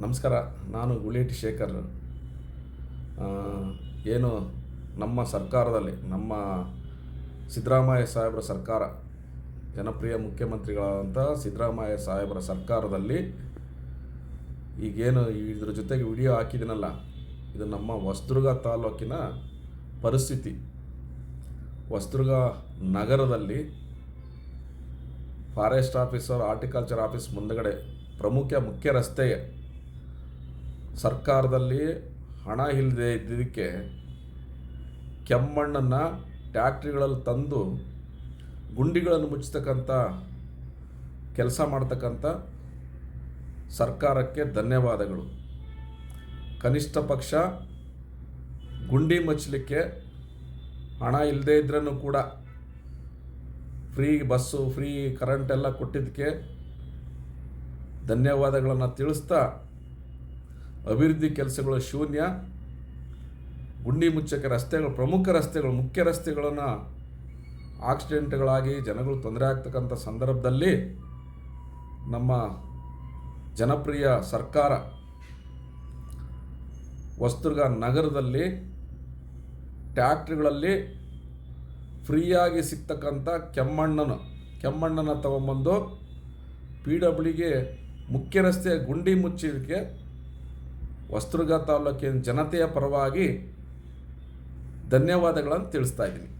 ನಮಸ್ಕಾರ, ನಾನು ಗುಳೇಟಿ ಶೇಖರ್. ಏನು ನಮ್ಮ ಸರ್ಕಾರದಲ್ಲಿ, ನಮ್ಮ ಸಿದ್ದರಾಮಯ್ಯ ಸಾಹೇಬರ ಸರ್ಕಾರ, ಜನಪ್ರಿಯ ಮುಖ್ಯಮಂತ್ರಿಗಳಾದಂಥ ಸಿದ್ದರಾಮಯ್ಯ ಸಾಹೇಬರ ಸರ್ಕಾರದಲ್ಲಿ ಈಗೇನು ಇದ್ರ ಜೊತೆಗೆ ವಿಡಿಯೋ ಹಾಕಿದ್ದೀನಲ್ಲ ಇದು ನಮ್ಮ ವಸ್ತುರ್ಗ ತಾಲೂಕಿನ ಪರಿಸ್ಥಿತಿ. ವಸ್ತುರ್ಗ ನಗರದಲ್ಲಿ ಫಾರೆಸ್ಟ್ ಆಫೀಸರ್ ಆರ್ಟಿಕಲ್ಚರ್ ಆಫೀಸ್ ಮುಂದಗಡೆ ಪ್ರಮುಖ ಮುಖ್ಯ ರಸ್ತೆ ಸರ್ಕಾರದಲ್ಲಿ ಹಣ ಇಲ್ಲದೆ ಇದ್ದಿದ್ದಕ್ಕೆ ಕೆಮ್ಮಣ್ಣನ್ನು ಟ್ಯಾಕ್ಟ್ರಿಗಳಲ್ಲಿ ತಂದು ಗುಂಡಿಗಳನ್ನು ಮುಚ್ಚತಕ್ಕಂಥ ಕೆಲಸ ಮಾಡ್ತಕ್ಕಂಥ ಸರ್ಕಾರಕ್ಕೆ ಧನ್ಯವಾದಗಳು. ಕನಿಷ್ಠ ಪಕ್ಷ ಗುಂಡಿ ಮುಚ್ಚಲಿಕ್ಕೆ ಹಣ ಇಲ್ಲದೇ ಇದ್ರೂ ಕೂಡ ಫ್ರೀ ಬಸ್ಸು, ಫ್ರೀ ಕರೆಂಟ್ ಎಲ್ಲ ಕೊಟ್ಟಿದ್ದಕ್ಕೆ ಧನ್ಯವಾದಗಳನ್ನು ತಿಳಿಸ್ತಾ ಅಭಿವೃದ್ಧಿ ಕೆಲಸಗಳು ಶೂನ್ಯ. ಗುಂಡಿ ಮುಚ್ಚಕ ರಸ್ತೆಗಳು, ಪ್ರಮುಖ ರಸ್ತೆಗಳು, ಮುಖ್ಯ ರಸ್ತೆಗಳನ್ನು ಆಕ್ಸಿಡೆಂಟ್ಗಳಾಗಿ ಜನಗಳು ತೊಂದರೆ ಆಗ್ತಕ್ಕಂಥ ಸಂದರ್ಭದಲ್ಲಿ ನಮ್ಮ ಜನಪ್ರಿಯ ಸರ್ಕಾರ ವಸ್ತುರ್ಗ ನಗರದಲ್ಲಿ ಟ್ಯಾಕ್ಟ್ರಿಗಳಲ್ಲಿ ಫ್ರೀಯಾಗಿ ಸಿಗ್ತಕ್ಕಂಥ ಕೆಮ್ಮಣ್ಣನ ಕೆಮ್ಮಣ್ಣನ ತಗೊಂಬಂದು ಪಿ ಡಬ್ಲ್ಯೂಗೆ ಮುಖ್ಯ ರಸ್ತೆ ಗುಂಡಿ ಮುಚ್ಚಿದಕ್ಕೆ ಹೊಸದುರ್ಗ ತಾಲೂಕಿನ ಜನತೆಯ ಪರವಾಗಿ ಧನ್ಯವಾದಗಳನ್ನು ತಿಳಿಸ್ತಾ ಇದ್ದೀನಿ.